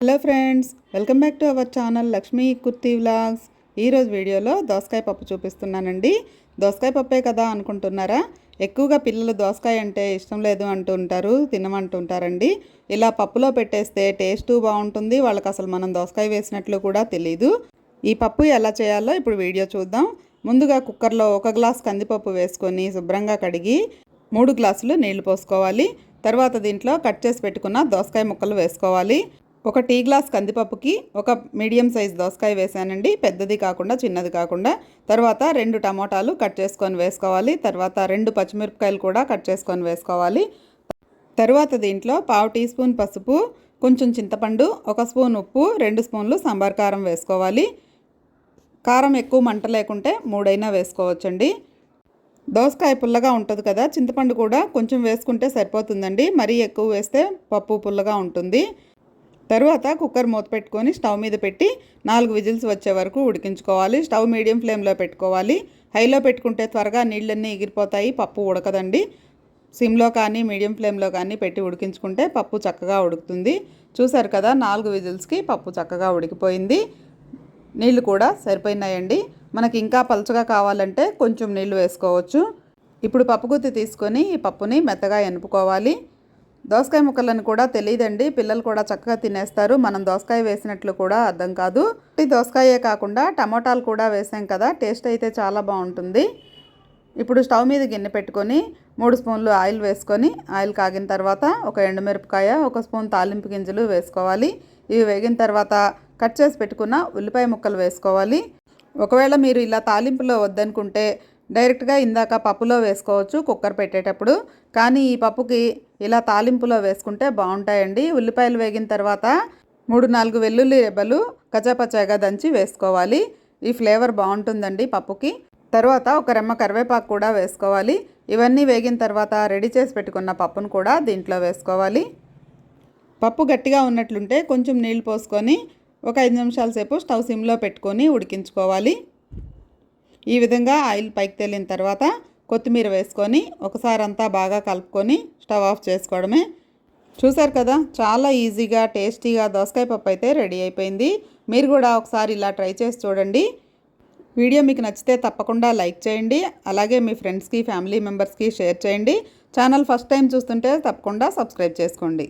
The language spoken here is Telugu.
Hello friends welcome back to our channel Lakshmi Kurti vlogs. ఈరోజు వీడియోలో దోసకాయ పప్పు చూపిస్తున్నానండి. దోసకాయ పప్పే కదా అనుకుంటున్నారా? ఎక్కువగా పిల్లలు దోసకాయ అంటే ఇష్టం లేదు అంటూ ఉంటారు తినమంటుంటారండి. ఇలా పప్పులో పెట్టేస్తే టేస్ట్ బాగుంటుంది వాళ్ళకి అసలు మనం దోసకాయ వేసినట్లు కూడా తెలీదు. ఈ పప్పు ఎలా చేయాలో ఇప్పుడు వీడియో చూద్దాం. ముందుగా కుక్కర్లో ఒక గ్లాస్ కందిపప్పు వేసుకొని శుభ్రంగా కడిగి మూడు గ్లాసులు నీళ్ళు పోసుకోవాలి. తర్వాత దీంట్లో కట్ చేసి పెట్టుకున్న దోసకాయ ముక్కలు వేసుకోవాలి. ఒక టీ గ్లాస్ కందిపప్పుకి ఒక మీడియం సైజ్ దోసకాయ వేసానండి. పెద్దది కాకుండా చిన్నది కాకుండా. తర్వాత రెండు టమోటాలు కట్ చేసుకొని వేసుకోవాలి. తర్వాత రెండు పచ్చిమిరపకాయలు కూడా కట్ చేసుకొని వేసుకోవాలి. తర్వాత దీంట్లో పావు టీ స్పూన్ పసుపు కొంచెం చింతపండు ఒక స్పూన్ ఉప్పు రెండు స్పూన్లు సాంబార్ కారం వేసుకోవాలి. కారం ఎక్కువ మంట లేకుంటే మూడైనా వేసుకోవచ్చండి. దోసకాయ పుల్లగా ఉంటుంది కదా చింతపండు కూడా కొంచెం వేసుకుంటే సరిపోతుందండి. మరీ ఎక్కువ వేస్తే పప్పు పుల్లగా ఉంటుంది. తరువాత కుక్కర్ మూత పెట్టుకొని స్టవ్ మీద పెట్టి నాలుగు విజిల్స్ వచ్చే వరకు ఉడికించుకోవాలి. స్టవ్ మీడియం ఫ్లేమ్లో పెట్టుకోవాలి. హైలో పెట్టుకుంటే త్వరగా నీళ్ళన్నీ ఎగిరిపోతాయి పప్పు ఉడకదండి. సిమ్లో కానీ మీడియం ఫ్లేమ్లో కానీ పెట్టి ఉడికించుకుంటే పప్పు చక్కగా ఉడుకుతుంది. చూసారు కదా నాలుగు విజిల్స్కి పప్పు చక్కగా ఉడికిపోయింది. నీళ్ళు కూడా సరిపోయినాయండి. మనకి ఇంకా పలుచగా కావాలంటే కొంచెం నీళ్ళు వేసుకోవచ్చు. ఇప్పుడు పప్పు గుత్తి తీసుకొని ఈ పప్పుని మెత్తగా ఎనుపుకోవాలి. దోసకాయ ముక్కలను కూడా తెలియదండి పిల్లలు కూడా చక్కగా తినేస్తారు. మనం దోసకాయ వేసినట్లు కూడా అర్థం కాదు. ఈ దోసకాయే కాకుండా టమోటాలు కూడా వేసాం కదా టేస్ట్ అయితే చాలా బాగుంటుంది. ఇప్పుడు స్టవ్ మీద గిన్నె పెట్టుకొని మూడు స్పూన్లు ఆయిల్ వేసుకొని ఆయిల్ కాగిన తర్వాత ఒక ఎండుమిరపకాయ ఒక స్పూన్ తాలింపు గింజలు వేసుకోవాలి. ఇవి వేగిన తర్వాత కట్ చేసి పెట్టుకున్న ఉల్లిపాయ ముక్కలు వేసుకోవాలి. ఒకవేళ మీరు ఇలా తాలింపులో వద్దనుకుంటే డైరెక్ట్గా ఇందాక పప్పులో వేసుకోవచ్చు కుక్కర్ పెట్టేటప్పుడు. కానీ ఈ పప్పుకి ఇలా తాలింపులో వేసుకుంటే బాగుంటాయండి. ఉల్లిపాయలు వేగిన తర్వాత మూడు నాలుగు వెల్లుల్లి రెబ్బలు కచాపచాగా దంచి వేసుకోవాలి. ఈ ఫ్లేవర్ బాగుంటుందండి పప్పుకి. తర్వాత ఒక రెమ్మ కరివేపాకు కూడా వేసుకోవాలి. ఇవన్నీ వేగిన తర్వాత రెడీ చేసి పెట్టుకున్న పప్పును కూడా దీంట్లో వేసుకోవాలి. పప్పు గట్టిగా ఉన్నట్లుంటే కొంచెం నీళ్ళు పోసుకొని ఒక ఐదు నిమిషాల సేపు స్టవ్ సిమ్లో పెట్టుకొని ఉడికించుకోవాలి. ఈ విధంగా ఆయిల్ పైకి తేలిన తర్వాత కొత్తిమీర వేసుకొని ఒకసారి అంతా బాగా కలుపుకొని స్టవ్ ఆఫ్ చేసుకోవడమే. చూసారు కదా చాలా ఈజీగా టేస్టీగా దోసకాయ పప్పు అయితే రెడీ అయిపోయింది. మీరు కూడా ఒకసారి ఇలా ట్రై చేసి చూడండి. వీడియో మీకు నచ్చితే తప్పకుండా లైక్ చేయండి. అలాగే మీ ఫ్రెండ్స్కి ఫ్యామిలీ మెంబర్స్కి షేర్ చేయండి. ఛానల్ ఫస్ట్ టైం చూస్తుంటే తప్పకుండా సబ్స్క్రైబ్ చేసుకోండి.